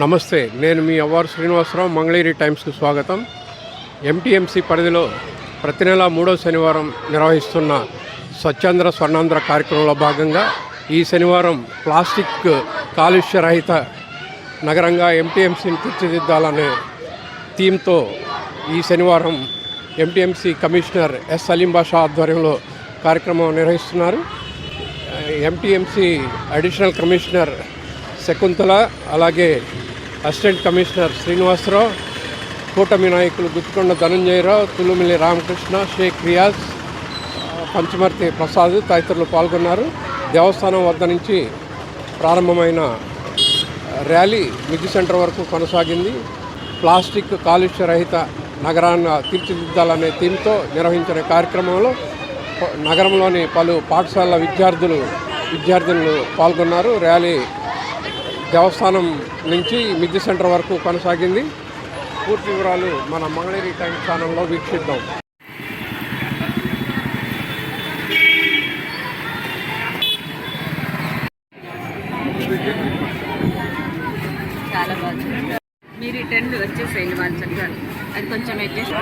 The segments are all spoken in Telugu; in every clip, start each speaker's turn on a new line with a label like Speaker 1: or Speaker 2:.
Speaker 1: నమస్తే నేను మీ అవ్వారు శ్రీనివాసరావు మంగళగిరి టైమ్స్కి స్వాగతం. ఎంటీఎంసీ పరిధిలో ప్రతి నెల మూడో శనివారం నిర్వహిస్తున్న స్వచ్ఛంద్ర స్వర్ణాంధ్ర కార్యక్రమంలో భాగంగా ఈ శనివారం ప్లాస్టిక్ కాలుష్య రహిత నగరంగా ఎంటీఎంసీని తీర్చిదిద్దాలనే థీమ్తో ఈ శనివారం MTMC commissioner S Saleem Basha ఆధ్వర్యంలో కార్యక్రమం నిర్వహిస్తున్నారు. ఎంటీఎంసీ అడిషనల్ కమిషనర్ శకుంతల అలాగే అసిస్టెంట్ కమిషనర్ శ్రీనివాసరావు కూటమి నాయకులు గుత్తికొండ ధనంజయరావు తులుమిల్లి రామకృష్ణ షేక్ రియాజ్ పంచమర్తి ప్రసాద్ తదితరులు పాల్గొన్నారు. దేవస్థానం వద్ద నుంచి ప్రారంభమైన ర్యాలీ మిద్ది సెంటర్ వరకు కొనసాగింది. ప్లాస్టిక్ కాలుష్య రహిత నగరాన్ని తీర్చిదిద్దాలనే థీమ్తో నిర్వహించిన కార్యక్రమంలో నగరంలోని పలు పాఠశాలల విద్యార్థులు విద్యార్థులు పాల్గొన్నారు. ర్యాలీ దేవస్థానం నుంచి మిద్ది సెంటర్ వరకు కొనసాగింది. పూర్తి వివరాలు మన మంగళగిరి టైమ్స్ ఛానల్లో వీక్షిద్దాం.
Speaker 2: చాలా బాగుంది. మీరు ఈ టెంట్ వచ్చేసేయండి వాళ్ళు చక్కగా. అది కొంచెం అడ్జస్ట్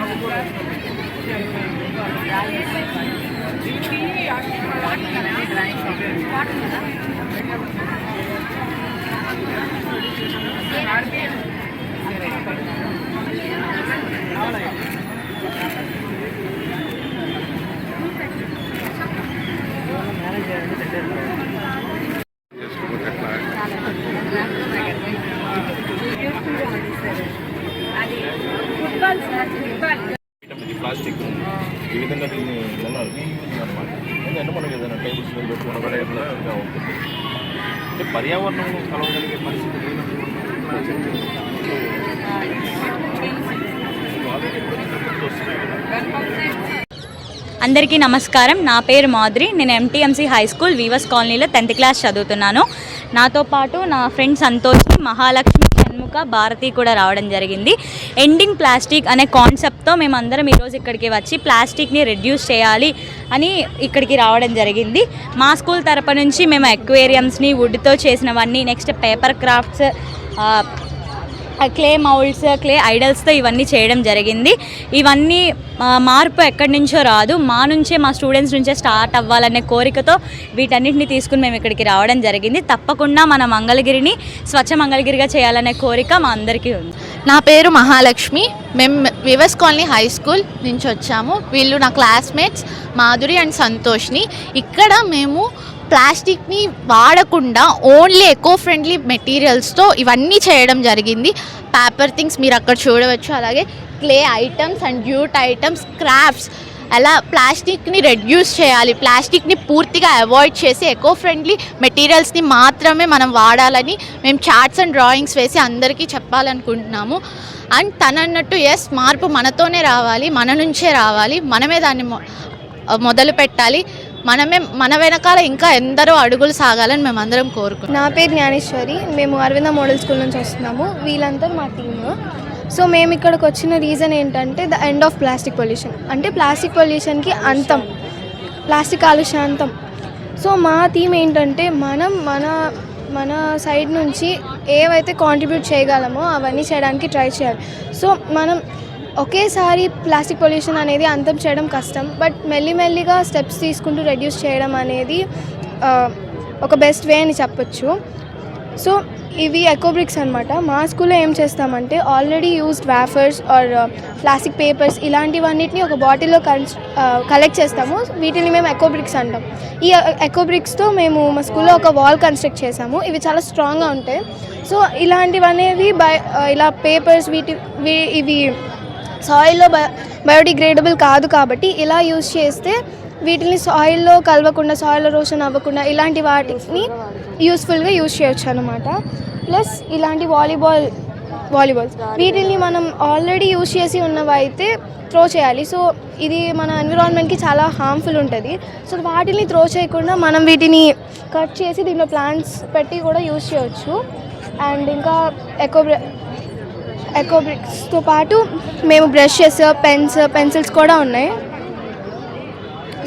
Speaker 2: అది ఫుట్బాల్ సార్ ఫుట్బాల్
Speaker 3: ఇది ప్లాస్టిక్ ఈ విధంగా దీన్ని మన రీయూజ్ అనమాట ఎందుకంటే మనం ఏదైనా టేబుల్స్ ఉంటుంది. అంటే పర్యావరణం కలవగలిగే పరిస్థితి
Speaker 4: అందరికీ నమస్కారం. నా పేరు మాధురి. నేను ఎంటీఎంసీ హై స్కూల్ వీవస్ కాలనీలో టెన్త్ క్లాస్ చదువుతున్నాను. నాతో పాటు నా ఫ్రెండ్ సంతోషి మహాలక్ష్మి షణ్ముఖ భారతి కూడా రావడం జరిగింది. ఎండింగ్ ప్లాస్టిక్ అనే కాన్సెప్ట్తో మేమందరం ఈరోజు ఇక్కడికి వచ్చి ప్లాస్టిక్ని రెడ్యూస్ చేయాలి అని ఇక్కడికి రావడం జరిగింది. మా స్కూల్ తరపు నుంచి మేము ఎక్వేరియంస్ని వుడ్తో చేసినవన్నీ next paper crafts clay moulds clay ఐడల్స్తో ఇవన్నీ చేయడం జరిగింది. ఇవన్నీ మార్పు ఎక్కడి నుంచో రాదు. మా నుంచే మా స్టూడెంట్స్ నుంచే స్టార్ట్ అవ్వాలనే కోరికతో వీటన్నిటిని తీసుకుని మేము ఇక్కడికి రావడం జరిగింది. తప్పకుండా మన మంగళగిరిని స్వచ్ఛ మంగళగిరిగా చేయాలనే కోరిక మా అందరికీ ఉంది.
Speaker 5: నా పేరు మహాలక్ష్మి. మేము వివస్ కాలనీ హై స్కూల్ నుంచి వచ్చాము. వీళ్ళు నా క్లాస్మేట్స్ మాధురి అండ్ సంతోష్ని. ఇక్కడ మేము ప్లాస్టిక్ని వాడకుండా ఓన్లీ ఎకో ఫ్రెండ్లీ మెటీరియల్స్తో ఇవన్నీ చేయడం జరిగింది. పేపర్ థింగ్స్ మీరు అక్కడ చూడవచ్చు. అలాగే clay items and jute items crafts అలా ప్లాస్టిక్ని రెడ్యూస్ చేయాలి. ప్లాస్టిక్ని పూర్తిగా అవాయిడ్ చేసి ఎకో ఫ్రెండ్లీ మెటీరియల్స్ని మాత్రమే మనం వాడాలని మేము చార్ట్స్ అండ్ డ్రాయింగ్స్ వేసి అందరికీ చెప్పాలనుకుంటున్నాము. అండ్ తనన్నట్టు ఎస్ మార్పు మనతోనే రావాలి మన నుంచే రావాలి. మనమే దాన్ని మొ- మొదలు పెట్టాలి మనమే మన వెనకాల ఇంకా ఎందరో అడుగులు సాగాలని మేము అందరం
Speaker 6: నా పేరు జ్ఞానేశ్వరి. మేము అరవింద మోడల్ స్కూల్ నుంచి వస్తున్నాము. వీళ్ళంతా మా టీమ్ సో మేము ఇక్కడికి వచ్చిన రీజన్ ఏంటంటే the end of plastic pollution అంటే ప్లాస్టిక్ పొల్యూషన్కి అంతం. ప్లాస్టిక్ కాలుష్య అంతం. సో మా థీమ్ ఏంటంటే మనం మన మన సైడ్ నుంచి ఏవైతే కాంట్రిబ్యూట్ చేయగలమో అవన్నీ చేయడానికి ట్రై చేయాలి. సో మనం ఒకేసారి ప్లాస్టిక్ పొల్యూషన్ అనేది అంతం చేయడం కష్టం బట్ మెల్లిమెల్లిగా స్టెప్స్ తీసుకుంటూ రెడ్యూస్ చేయడం అనేది ఒక బెస్ట్ వే అని చెప్పొచ్చు. సో ఇవి ఎకోబ్రిక్స్ అనమాట మా స్కూల్లో ఏం చేస్తామంటే already used wafers or plastic papers ఇలాంటివన్నిటిని ఒక బాటిల్లో కలెక్ట్ చేస్తాము. వీటిని మేము ఎకోబ్రిక్స్ అంటాం. ఈ ఎకోబ్రిక్స్తో మేము మా స్కూల్లో ఒక వాల్ కన్స్ట్రక్ట్ చేసాము ఇవి చాలా స్ట్రాంగ్గా ఉంటాయి. సో ఇలాంటివనేవి బై ఇలా పేపర్స్ వీటి ఇవి సాయిల్లో బయోడిగ్రేడబుల్ కాదు కాబట్టి ఇలా యూజ్ చేస్తే వీటిని సాయిల్లో కలవకుండా సాయిల్లో రోషన్ అవ్వకుండా ఇలాంటి వాటిని యూస్ఫుల్గా యూజ్ చేయొచ్చు అనమాట ప్లస్ ఇలాంటి వాలీబాల్ వాలీబాల్స్ వీటిని మనం ఆల్రెడీ యూజ్ చేసి ఉన్నవైతే త్రో చేయాలి. సో ఇది మన ఎన్విరాన్మెంట్కి చాలా హార్మ్ఫుల్ ఉంటుంది. సో వాటిని త్రో చేయకుండా మనం వీటిని కట్ చేసి దీంట్లో ప్లాంట్స్ పెట్టి కూడా యూజ్ చేయొచ్చు. అండ్ ఇంకా ఎకో ఎకో బ్రిక్స్తో పాటు మేము బ్రషెస్ పెన్స్ పెన్సిల్స్ కూడా ఉన్నాయి.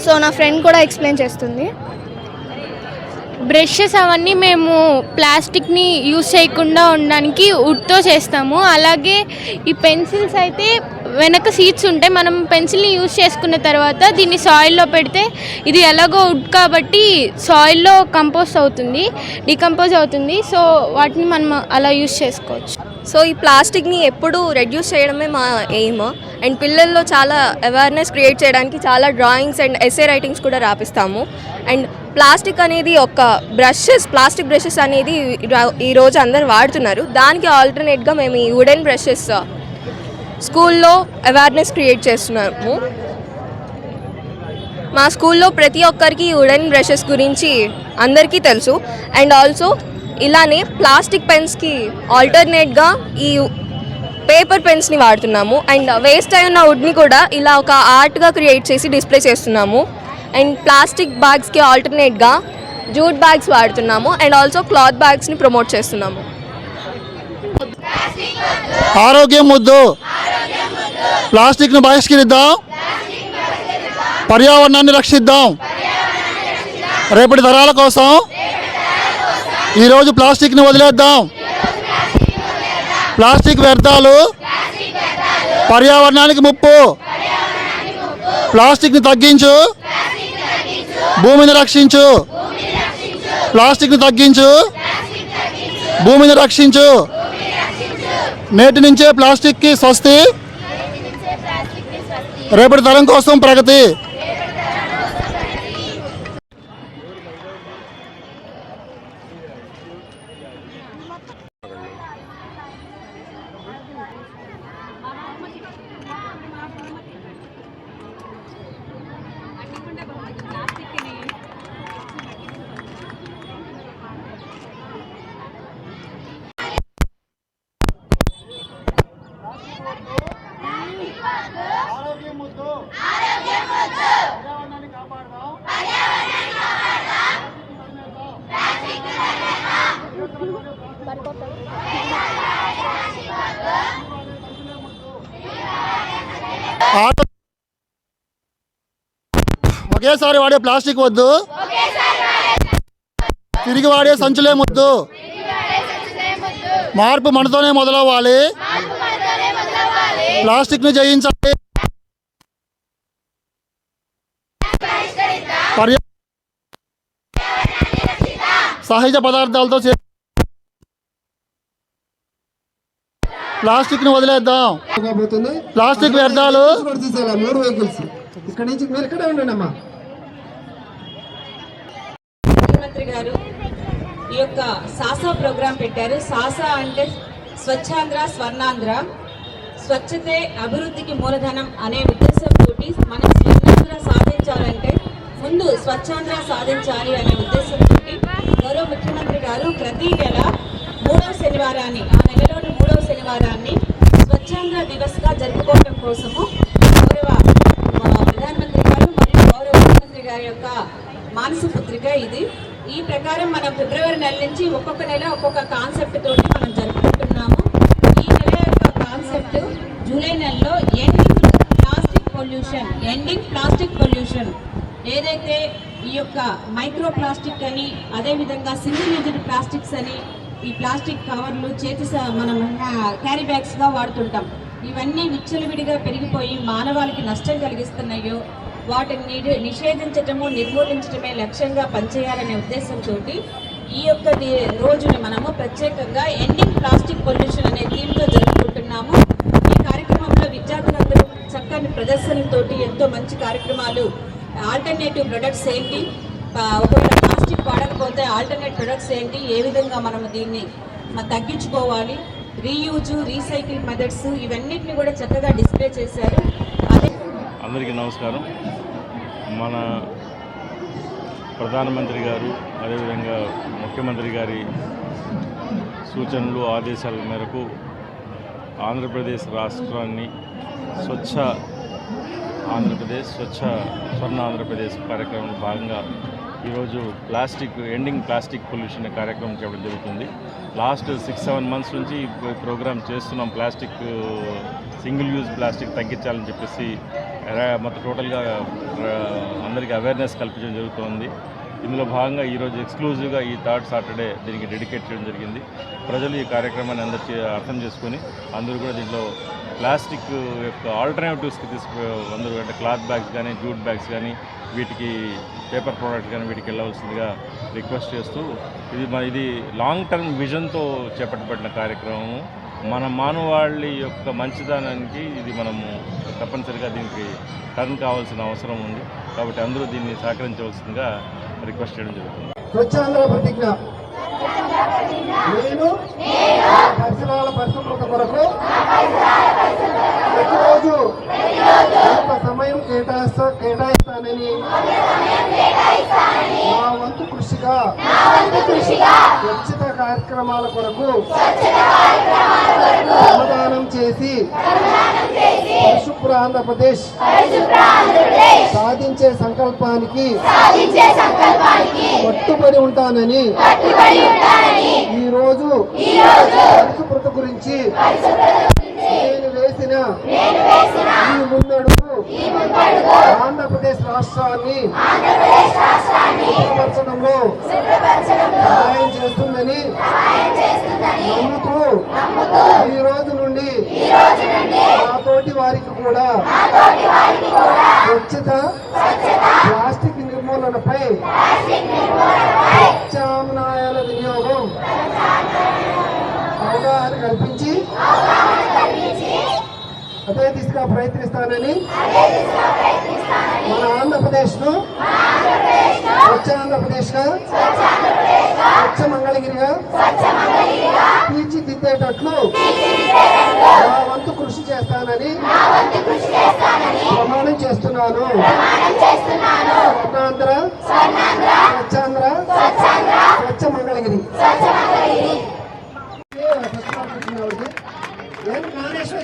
Speaker 6: సో నా ఫ్రెండ్ కూడా ఎక్స్ప్లెయిన్ చేస్తుంది.
Speaker 7: బ్రషెస్ అవన్నీ మేము ప్లాస్టిక్ని యూజ్ చేయకుండా ఉండడానికి వుడ్తో చేస్తాము. అలాగే ఈ పెన్సిల్స్ అయితే వెనక సీట్స్ ఉంటాయి. మనం పెన్సిల్ని యూజ్ చేసుకున్న తర్వాత దీన్ని సాయిల్లో పెడితే ఇది ఎలాగో వుడ్ కాబట్టి సాయిల్లో కంపోజ్ అవుతుంది డికంపోజ్ అవుతుంది. సో వాటిని మనం అలా యూస్ చేసుకోవచ్చు.
Speaker 8: సో ఈ ప్లాస్టిక్ని ఎప్పుడు రెడ్యూస్ చేయడమే మా ఎయిమ్ అండ్ పిల్లల్లో చాలా అవేర్నెస్ క్రియేట్ చేయడానికి చాలా డ్రాయింగ్స్ అండ్ ఎస్ఏ రైటింగ్స్ కూడా రాపిస్తాము. అండ్ ప్లాస్టిక్ అనేది ఒక బ్రషెస్ ప్లాస్టిక్ బ్రషెస్ అనేది ఈరోజు అందరు వాడుతున్నారు. దానికి ఆల్టర్నేట్గా మేము ఈ వుడెన్ బ్రషెస్ uh, స్కూల్లో అవేర్నెస్ క్రియేట్ చేస్తున్నాము. మా స్కూల్లో ప్రతి ఒక్కరికి వుడెన్ బ్రషెస్ గురించి అందరికీ తెలుసు. అండ్ ఆల్సో ఇలానే ప్లాస్టిక్ పెన్స్కి ఆల్టర్నేట్గా ఈ పేపర్ పెన్స్ని వాడుతున్నాము. అండ్ వేస్ట్ అయి ఉన్న వుడ్ని కూడా ఇలా ఒక ఆర్ట్గా క్రియేట్ చేసి డిస్ప్లే చేస్తున్నాము. అండ్ ప్లాస్టిక్ బ్యాగ్స్కి ఆల్టర్నేట్గా జూట్ బ్యాగ్స్ వాడుతున్నాము. అండ్ ఆల్సో క్లాత్ బ్యాగ్స్ని ప్రమోట్ చేస్తున్నాము.
Speaker 9: ఆరోగ్యం ముద్దు ప్లాస్టిక్ను బహిష్కరిద్దాం. పర్యావరణాన్ని రక్షిద్దాం. రేపటి తరాల కోసం ఈరోజు ప్లాస్టిక్ని వదిలేద్దాం. ప్లాస్టిక్ వ్యర్థాలు పర్యావరణానికి ముప్పు. ప్లాస్టిక్ని తగ్గించు. భూమిని రక్షించు. ప్లాస్టిక్ని తగ్గించు. భూమిని రక్షించు. నేటి నుంచే ప్లాస్టిక్కి స్వస్తి. రేపటి తరం కోసం ప్రగతి. ఒకేసారి వాడే ప్లాస్టిక్ వద్దు. తిరిగి వాడే సంచులే ముద్దు. మార్పు మనతోనే మొదలవ్వాలి. ప్లాస్టిక్ను జయించాలి. సహజ పదార్థాలతో చే ప్లాస్టిక్ను వదిలేద్దాం.
Speaker 10: కాబోతుంది?
Speaker 9: ప్లాస్టిక్ వ్యర్థాలు
Speaker 10: ఇక్కడ నుంచి మీరు ఇక్కడే ఉండండి అమ్మా.
Speaker 2: ముఖ్యమంత్రి గారు ఈ యొక్క సాసా ప్రోగ్రాం పెట్టారు. సాసా అంటే స్వచ్ఛాంధ్ర స్వర్ణాంధ్ర. స్వచ్ఛతే అభివృద్ధికి మూలధనం అనే ఉద్దేశంతో మనం స్వర్ణాంధ్ర సాధించాలంటే ముందు స్వచ్ఛాంధ్ర సాధించాలి అనే ఉద్దేశంతో గౌరవ ముఖ్యమంత్రి గారు ప్రతి నెల మూడవ శనివారాన్ని ఆ నెలలోని మూడవ శనివారాన్ని స్వచ్ఛాంధ్ర దివస్గా జరుపుకోవడం కోసము గౌరవ ప్రధానమంత్రి గారు మరియు గౌరవ ముఖ్యమంత్రి గారి యొక్క మానస పుత్రిక ఇది. ఈ ప్రకారం మనం ఫిబ్రవరి నెల నుంచి ఒక్కొక్క నెల ఒక్కొక్క కాన్సెప్ట్ తోటి మనం జరుపుకుంటున్నాము. ఈ నెల యొక్క కాన్సెప్ట్ జూలై నెలలో ending plastic pollution ending plastic pollution ఏదైతే ఈ యొక్క మైక్రో ప్లాస్టిక్ అని అదేవిధంగా సింగిల్ యూజ్డ్ ప్లాస్టిక్స్ అని ఈ ప్లాస్టిక్ కవర్లు చేతి మనం క్యారీ బ్యాగ్స్గా వాడుతుంటాం. ఇవన్నీ విచ్చలవిడిగా పెరిగిపోయి మానవాళికి నష్టం కలిగిస్తున్నాయో వాటిని నిషేధించటము నిర్మూలించడమే లక్ష్యంగా పనిచేయాలనే ఉద్దేశంతో ఈ యొక్క రోజుని మనము ప్రత్యేకంగా ఎండింగ్ ప్లాస్టిక్ పొల్యూషన్ అనే థీమ్తో జరుపుకుంటున్నాము. ఈ కార్యక్రమంలో విద్యార్థులందరూ చక్కని ప్రదర్శనలతోటి ఎంతో మంచి కార్యక్రమాలు ఆల్టర్నేటివ్ ప్రొడక్ట్స్ ఏంటి ఒకవేళ ప్లాస్టిక్ వాడకపోతే ఆల్టర్నేట్ ప్రొడక్ట్స్ ఏంటి ఏ విధంగా మనం దీన్ని తగ్గించుకోవాలి రీయూజ్ రీసైకిల్ మెథడ్స్ ఇవన్నిటిని కూడా చక్కగా డిస్ప్లే చేశారు.
Speaker 3: అందరికీ నమస్కారం. మన ప్రధానమంత్రి గారు అదేవిధంగా ముఖ్యమంత్రి గారి సూచనలు ఆదేశాల మేరకు ఆంధ్రప్రదేశ్ రాష్ట్రాన్ని స్వచ్ఛ ఆంధ్రప్రదేశ్ స్వచ్ఛ స్వర్ణ ఆంధ్రప్రదేశ్ కార్యక్రమంలో భాగంగా ఈరోజు ప్లాస్టిక్ ఎండింగ్ ప్లాస్టిక్ పొల్యూషన్ కార్యక్రమం చేయడం జరుగుతుంది. లాస్ట్ సిక్స్ సెవెన్ మంత్స్ నుంచి ప్రోగ్రామ్ చేస్తున్నాం. ప్లాస్టిక్ సింగిల్ యూజ్ ప్లాస్టిక్ తగ్గించాలని చెప్పేసి మొత్తం టోటల్గా అందరికీ అవేర్నెస్ కల్పించడం జరుగుతుంది. ఇందులో భాగంగా ఈరోజు ఎక్స్క్లూజివ్గా ఈ థర్డ్ సాటర్డే దీనికి డెడికేట్ చేయడం జరిగింది. ప్రజలు ఈ కార్యక్రమాన్ని అందరు అర్థం చేసుకొని అందరూ కూడా దీంట్లో ప్లాస్టిక్ యొక్క ఆల్టర్నేటివ్స్కి తీసుకు అందరూ అంటే క్లాత్ బ్యాగ్స్ కానీ జూట్ బ్యాగ్స్ కానీ వీటికి పేపర్ ప్రోడక్ట్స్ కానీ వీటికి వెళ్ళవలసిందిగా రిక్వెస్ట్ చేస్తూ ఇది మన ఇది లాంగ్ టర్మ్ విజన్తో చేపట్టబడిన కార్యక్రమము మన మానవాళి యొక్క మంచితనానికి ఇది మనము తప్పనిసరిగా దీనికి టర్న్ కావాల్సిన అవసరం ఉంది. కాబట్టి అందరూ దీన్ని సహకరించవలసిందిగా రిక్వెస్ట్ చేయడం జరుగుతుంది.
Speaker 10: స్వచ్ఛాంధ్ర ప్రతిజ్ఞ. నేను పరిసరాల పరిశుభ్రత కొరకు ప్రతిరోజు కొంత సమయం కేటాయిస్తా కేటాయిస్తానని నా వంతు కృషిగా స్వచ్ఛత కార్యక్రమాల కొరకు శ్రమదానం చేసి పరిశుభ్ర ఆంధ్రప్రదేశ్ సాధించే సంకల్పానికి కట్టుబడి ఉంటానని ఈ రోజు పరిశుభ్రత గురించి ఈ ముందడుగు ఆంధ్రప్రదేశ్ రాష్ట్రాన్ని శుభ్రపరచడంలో సహాయం చేస్తుందని నమ్ముతూ ఈ రోజు నుండి నాతోటి వారికి కూడా స్వచ్ఛత ప్లాస్టిక్ నిర్మూలనపై ప్రత్యామ్నాయాల వినియోగం అవగాహన కల్పించి అదే దిశగా ప్రయత్నిస్తానని మన ఆంధ్రప్రదేశ్ను స్వచ్ఛ ఆంధ్రప్రదేశ్గా స్వచ్ఛ మంగళగిరిగా తీర్చిదిద్దేటట్లు నా వంతు కృషి చేస్తానని ప్రమాణం చేస్తున్నాను. స్వర్ణాంధ్ర స్వచ్ఛాంధ్ర స్వచ్ఛ మంగళగిరి ఏం జ్ఞానేశ్వరి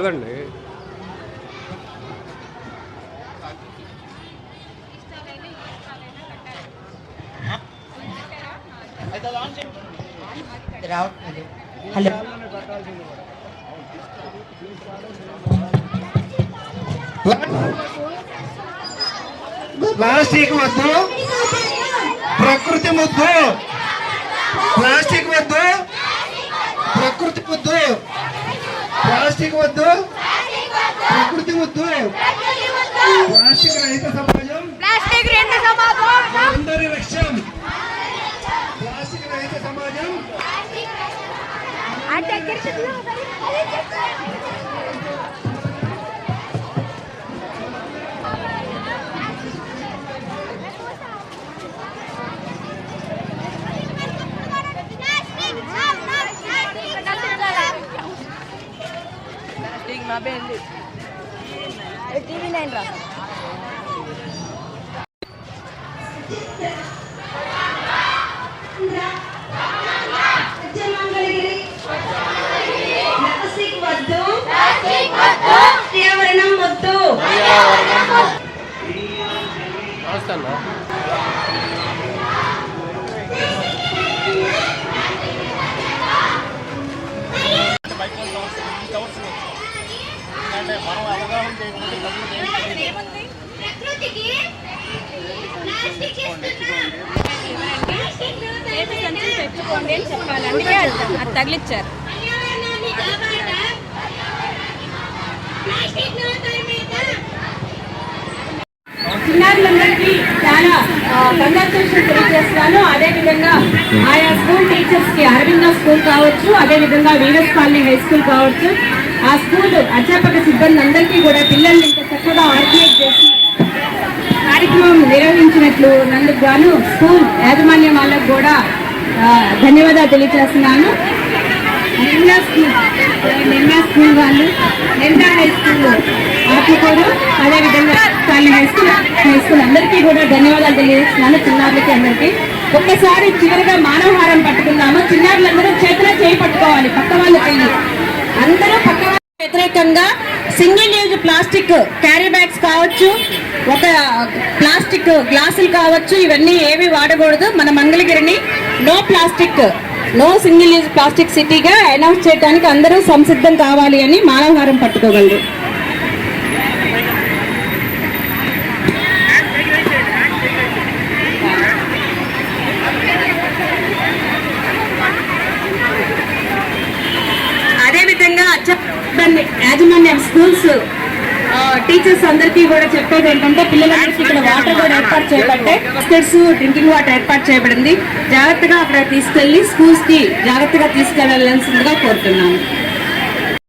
Speaker 1: కాదండి.
Speaker 10: ప్లాస్టిక్ వద్దు. ప్రకృతి ముద్దు. ప్లాస్టిక్ వద్దు. ప్రకృతి వద్దు ప్లాస్టిక్ వద్దు. ప్రకృతి వద్దు. ప్లాస్టిక్ రహిత సమాజం.
Speaker 5: ప్లాస్టిక్ రెండు సమాజం.
Speaker 10: అందరి లక్ష్యం. ప్లాస్టిక్ రహిత సమాజం.
Speaker 2: పర్యావరణం
Speaker 4: పెట్టుకోండి అని చెప్పాలి అందుకే అది తగిలిచ్చారు
Speaker 2: చిన్నారులందరికీ చాలా కంగ్రాచులేషన్ తెలియజేస్తున్నాను అదేవిధంగా ఆయా స్కూల్ టీచర్స్కి అరవింద స్కూల్ కావచ్చు అదేవిధంగా వీరస్ కాలనీ హై స్కూల్ కావచ్చు ఆ స్కూల్ అధ్యాపక సిబ్బంది అందరికీ కూడా పిల్లల్ని ఇంత చక్కగా ఆర్గనైజ్ చేసి కార్యక్రమం నిర్వహించినట్లు నందుకు గాను స్కూల్ యాజమాన్యం వాళ్ళకు కూడా ధన్యవాదాలు తెలియజేస్తున్నాను నిమ్నా స్కూల్ నిమ్నా స్కూల్ వాళ్ళు నిమ్నా హై స్కూల్ వాటికి కూడా అదేవిధంగా colony high school high school అందరికీ కూడా ధన్యవాదాలు తెలియజేస్తున్నాను చిన్నారులకి అందరికీ. ఒక్కసారి చివరిగా మానవహారం పట్టుకున్నాము చిన్నారులందరూ చేతిలో చేయి పట్టుకోవాలి పక్క వాళ్ళు చెయ్యి అందరూ పక్క వ్యతిరేకంగా single use plastic carry bags కావచ్చు ఒక ప్లాస్టిక్ గ్లాసులు కావచ్చు ఇవన్నీ ఏవి వాడకూడదు. మన మంగళగిరిని no plastic no single use plastic సిటీగా అనౌన్స్ చేయడానికి అందరూ సంసిద్ధం కావాలి అని మానవహారం పట్టుకోగలరు అదేవిధంగా చెప్పండి యాజమాన్యం స్కూల్స్ టీచర్స్ అందరికీ కూడా చెప్పేది ఏంటంటే పిల్లలందరికీ ఇక్కడ వాటర్ కూడా ఏర్పాటు చేయబట్టే బిస్కెట్స్ డ్రింకింగ్ వాటర్ ఏర్పాటు చేయబడింది. జాగ్రత్తగా అక్కడ తీసుకెళ్ళి స్కూల్స్కి జాగ్రత్తగా తీసుకెళ్ళాల్సిందిగా కోరుతున్నాను.